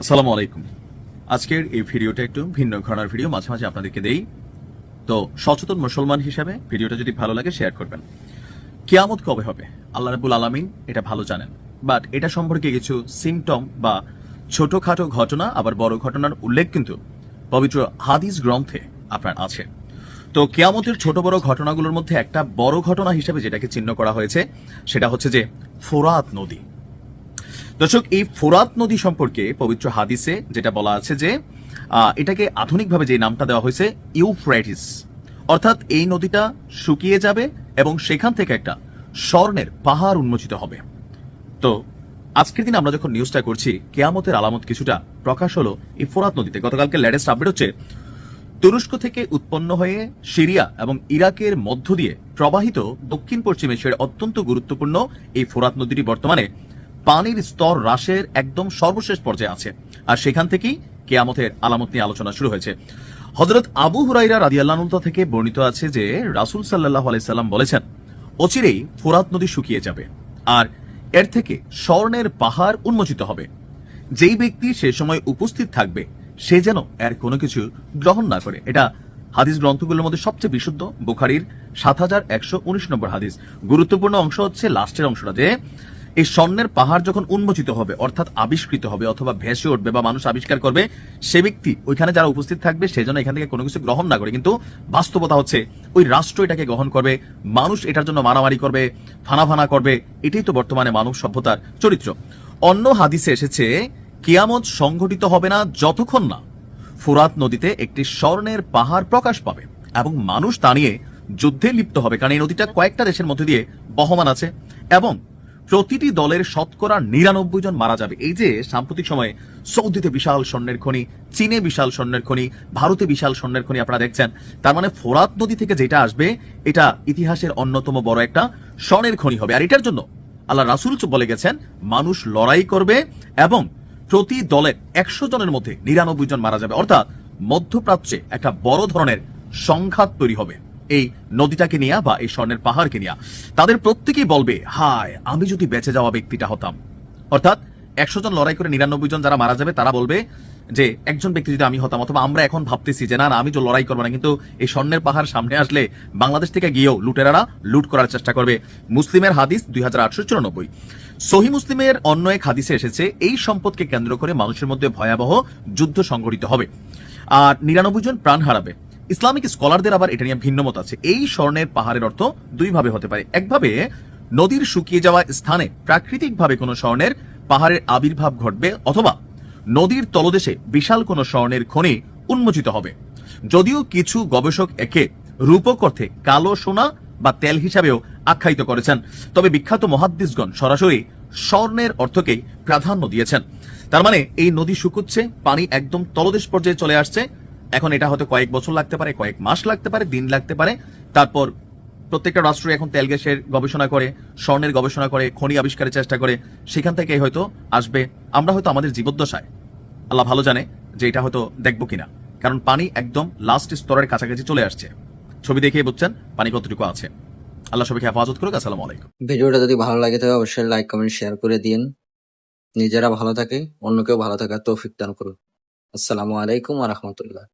আসসালামু আলাইকুম। আজকের এই ভিডিওটা একটু ভিন্ন ঘটনার ভিডিও, মাঝে মাঝে আপনাদেরকে দেই। তো সচেতন মুসলমান হিসাবে ভিডিওটা যদি ভালো লাগে শেয়ার করবেন। কিয়ামত কবে হবে? আল্লাহ রাবুল আলামিন এটা ভালো জানেন। বাট এটা সম্পর্কে কিছু সিমটম বা ছোটখাটো ঘটনা, আবার বড় ঘটনার উল্লেখ কিন্তু পবিত্র হাদিস গ্রন্থে আপনার আছে। তো কেয়ামতের ছোট বড় ঘটনাগুলোর মধ্যে একটা বড় ঘটনা হিসেবে যেটাকে চিহ্ন করা হয়েছে, সেটা হচ্ছে যে ফোরাত নদী। দর্শক, এই ফোরাত নদী সম্পর্কে পবিত্র হাদিসে যেটা বলা আছে যে এটাকে আধুনিকভাবে যে নামটা দেওয়া হয়েছে ইউফ্রাইটিস অর্থাৎ এই নদীটা শুকিয়ে যাবে এবং সেখান থেকে একটা স্বর্ণের পাহাড় উন্মোচিত হবে। তো, আজকের দিন আমরা যখন নিউজটা করছি, কেয়ামতের আলামত কিছুটা প্রকাশ হলো এই ফোরাত নদীতে। গতকালকে লেটেস্ট আপডেট হচ্ছে, তুরস্ক থেকে উৎপন্ন হয়ে সিরিয়া এবং ইরাকের মধ্য দিয়ে প্রবাহিত দক্ষিণ পশ্চিম এশিয়ার অত্যন্ত গুরুত্বপূর্ণ এই ফোরাত নদীটি বর্তমানে পানির স্তর হ্রাসের একদম সর্বশেষ পর্যায়ে আছে। আর সেখান থেকেই কেয়ামতের আলামত নিয়ে আলোচনা শুরু হয়েছে। হজরত আবু হুরাইরা রাদিয়াল্লাহ থেকে বর্ণিত আছে যে, রাসূল সাল্লাহ আলাইসাল্লাম বলেছেন, অচিরেই ফোরাত নদী শুকিয়ে যাবে আর এর থেকে স্বর্ণের পাহাড় উন্মোচিত হবে। যেই ব্যক্তি সে সময় উপস্থিত থাকবে, সে যেন এর কোনো কিছু গ্রহণ না করে। এটা হাদিস গ্রন্থগুলোর মধ্যে সবচেয়ে বিশুদ্ধ। বুখারির সাত হাজার একশো উনিশ নম্বর হাদিস। গুরুত্বপূর্ণ অংশ হচ্ছে, লাস্টের অংশটা যে এই স্বর্ণের পাহাড় যখন উন্মোচিত হবে, অর্থাৎ আবিষ্কৃত হবে অথবা ভেসে উঠবে বা মানুষ আবিষ্কার করবে, সে ব্যক্তি ওইখানে যারা উপস্থিত থাকবে, সে যেন এখান থেকে কোনো কিছু গ্রহণ না করে। কিন্তু বাস্তবতা হচ্ছে, ওই রাষ্ট্র এটাকে গ্রহণ করবে, মানুষ এটার জন্য মারামারি করবে, ফানাফানা করবে, এটাই তো বর্তমানে মানব সভ্যতার চরিত্র। অন্য হাদিসে এসেছে, কিয়ামত সংঘটিত হবে না যতক্ষণ না ফুরাত নদীতে একটি স্বর্ণের পাহাড় প্রকাশ পাবে এবং মানুষ তা নিয়ে যুদ্ধে লিপ্ত হবে। কারণ এই নদীটা কয়েকটা দেশের মধ্যে দিয়ে বহমান আছে এবং প্রতিটি দলের শতকরা নিরানব্বই জন মারা যাবে। এই যে, সাম্প্রতিক সময়ে সৌদিতে বিশাল স্বর্ণের খনি, চীনে বিশাল স্বর্ণের খনি, ভারতে বিশাল স্বর্ণের খনি আপনারা দেখছেন। তার মানে ফোরাত নদী থেকে যেটা আসবে, এটা ইতিহাসের অন্যতম বড় একটা স্বর্ণের খনি হবে। আর এটার জন্য আল্লাহ রাসুল বলে গেছেন, মানুষ লড়াই করবে এবং প্রতি দলের একশো জনের মধ্যে নিরানব্বই জন মারা যাবে। অর্থাৎ মধ্যপ্রাচ্যে একটা বড় ধরনের সংঘাত তৈরি হবে। এই নদীটাকে নিয়ে বা এই স্বর্ণের পাহাড়কে নিয়ে, তাদের প্রত্যেকেই বলবে, হায়, আমি যদি বেঁচে যাওয়া ব্যক্তিটা হতাম। অর্থাৎ একশো জন লড়াই করে নিরানব্বই জন যারা মারা যাবে, তারা বলবে যে, একজন ব্যক্তি যদি আমি হতাম, অথবা আমরা এখন ভাবতেছি যে, না না, আমি তো লড়াই করব না। কিন্তু এই স্বর্ণের পাহাড় সামনে আসলে বাংলাদেশ থেকে গিয়েও লুটেরারা লুট করার চেষ্টা করবে। মুসলিমের হাদিস দুই হাজার আটশো চুরানব্বই। সহি মুসলিমের অন্য এক হাদিসে এসেছে, এই সম্পদকে কেন্দ্র করে মানুষের মধ্যে ভয়াবহ যুদ্ধ সংঘটিত হবে। আর নিরানব্বই জন প্রাণ হারাবে। ইসলামিক স্কলারদের আবার এটা নিয়ে ভিন্ন মত আছে। এই স্বর্ণের পাহাড়ের অর্থ দুইভাবে হতে পারে। একভাবে নদীর শুকিয়ে যাওয়া স্থানে প্রাকৃতিকভাবে কোনো স্বর্ণের পাহাড়ের আবির্ভাব ঘটবে অথবা নদীর তলদেশে বিশাল কোনো স্বর্ণের খনি উন্মোচিত হবে। যদিও কিছু গবেষক একে রূপক অর্থে কালো সোনা বা তেল হিসাবেও আখ্যায়িত করেছেন। তবে বিখ্যাত মহাদ্দিসগণ সরাসরি স্বর্ণের অর্থকেই প্রাধান্য দিয়েছেন। তার মানে এই নদী শুকুচ্ছে, পানি একদম তলদেশ পর্যায়ে চলে আসছে এখন এটা হয়তো কয়েক বছর লাগতে পারে, কয়েক মাস লাগতে পারে, দিন লাগতে পারে। তারপর প্রত্যেকটা রাষ্ট্র এখন তেল গ্যাসের গবেষণা করে, স্বর্ণের গবেষণা করে, খনি আবিষ্কারের চেষ্টা করে, সেখান থেকে হয়তো আসবে। আমরা হয়তো আমাদের জীবদ্দশায়, আল্লাহ ভালো জানে যে এটা হয়তো দেখব কিনা। কারণ পানি একদম লাস্ট স্তরের কাছাকাছি চলে আসছে। ছবি দেখে বুঝছেন, পানি কতটুকু আছে। আল্লাহ সবাইকে হেফাজত করুক, আসসালামু আলাইকুম। ভিডিওটা যদি ভালো লাগে তবে অবশ্যই লাইক কমেন্ট শেয়ার করে দিন নিজেরা ভালো থাকে, অন্যকেও ভালো থাকার তৌফিক দান করুন। আসসালামু আলাইকুম রহমতুল্লাহ।